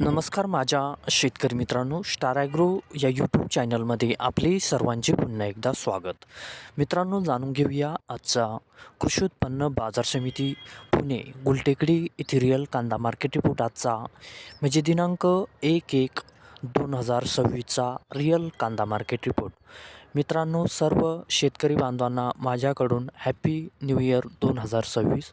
नमस्कार माझ्या शेतकरी मित्रांनो स्टार ॲग्रो या यूट्यूब चॅनलमध्ये आपले सर्वांचे पुन्हा एकदा स्वागत. मित्रांनो जाणून घेऊया आजचा कृषी उत्पन्न बाजार समिती पुणे गुलटेकडी इथिरियल कांदा मार्केट रिपोर्ट आजचा. म्हणजे दिनांक एक एक दोन हजार सव्वीसचा रिअल कांदा मार्केट रिपोर्ट मित्रांनो सर्व शेतकरी बांधवांना माझ्याकडून हॅपी न्यू इयर दोन हजार सव्वीस.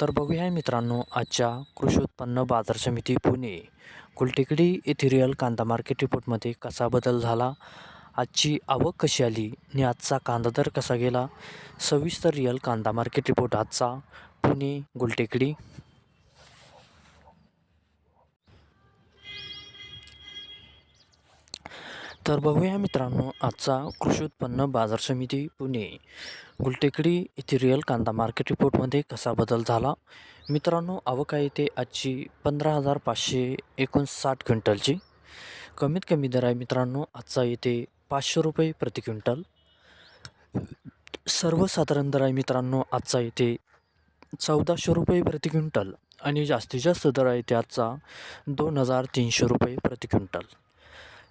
तर बघूया मित्रांनो आजच्या कृषी उत्पन्न बाजार समिती पुणे कुलटेकडी येथे रिअल कांदा मार्केट रिपोर्टमध्ये कसा बदल झाला? आजची आवक कशी आली आणि आजचा कांदा दर कसा गेला? सविस्तर रिअल कांदा मार्केट रिपोर्ट आजचा पुणे गुलटेकडी तर बघूया मित्रांनो आजचा कृषी उत्पन्न बाजार समिती पुणे. गुलटेकडी येथे रिअल कांदा मार्केट रिपोर्टमध्ये कसा बदल झाला? मित्रांनो आवक आहे ते आजची पंधरा हजार पाचशे एकोणसाठ क्विंटलची. कमीत कमी दर आहे मित्रांनो आजचा येते पाचशे रुपये प्रति क्विंटल. सर्वसाधारण दर आहे मित्रांनो आजचा येते चौदाशे रुपये प्रति क्विंटल. आणि जास्तीत जास्त दर आहे ते आजचा दोन हजार तीनशे रुपये प्रति क्विंटल.